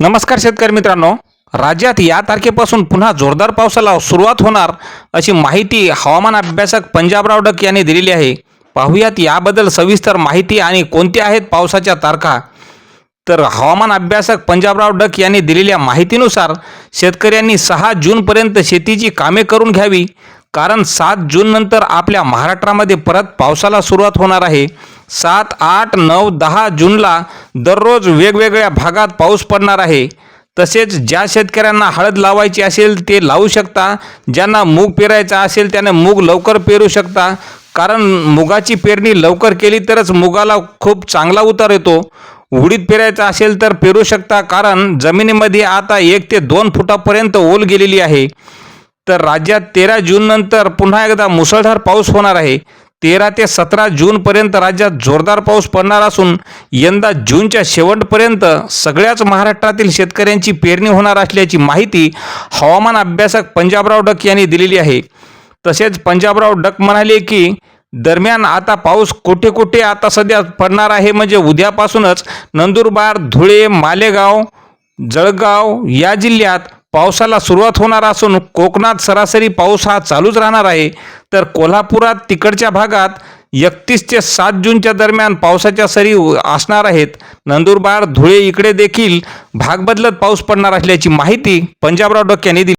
नमस्कार शेतकरी मित्रांनो. राज्यात या तारखेपासून पुन्हा जोरदार पावसाला सुरुवात होणार अशी माहिती हवामान अभ्यासक पंजाबराव डक यांनी दिलेली आहे. पाहुयात याबद्दल सविस्तर माहिती आणि कोणत्या आहेत पावसाच्या तारखा. तर हवामान अभ्यासक पंजाबराव डक यांनी दिलेल्या माहितीनुसार शेतकऱ्यांनी सहा जूनपर्यंत शेतीची कामे करून घ्यावी. कारण सात जूननंतर आपल्या महाराष्ट्रामध्ये परत पावसाला सुरुवात होणार आहे. सात आठ नऊ दहा जूनला दररोज वेगवेगळ्या भागात पाऊस पडणार आहे. तसेच ज्या शेतकऱ्यांना हळद लावायची असेल ते लावू शकता. ज्यांना मूग पेरायचा असेल त्याने मूग लवकर पेरू शकता. कारण मुगाची पेरणी लवकर केली तरच मुगाला खूप चांगला उतार येतो. उडीद पेरायचा असेल तर पेरू शकता. कारण जमिनीमध्ये आता एक ते दोन फुटापर्यंत ओल गेलेली आहे. तर राज्यात तेरा जूननंतर पुन्हा एकदा मुसळधार पाऊस होणार आहे. तेरा ते सतरा जूनपर्यंत राज्यात जोरदार पाऊस पडणार असून यंदा जूनच्या शेवटपर्यंत सगळ्याच महाराष्ट्रातील शेतकऱ्यांची पेरणी होणार असल्याची माहिती हवामान अभ्यासक पंजाबराव डक यांनी दिलेली आहे. तसेच पंजाबराव डक म्हणाले की दरम्यान आता पाऊस कुठे कुठे आता सध्या पडणार आहे म्हणजे उद्यापासूनच नंदुरबार धुळे मालेगाव जळगाव या जिल्ह्यात पावसाला सुरुवात होणार असून कोकणात सरासरी पाऊस हा चालूच राहणार आहे. तर कोल्हापुरात तिकडच्या भागात एकतीस ते सात जूनच्या दरम्यान पावसाच्या सरी असणार आहेत. नंदुरबार धुळे इकडे देखील भाग बदलत पाऊस पडणार असल्याची माहिती पंजाबराव डक यांनी दिली.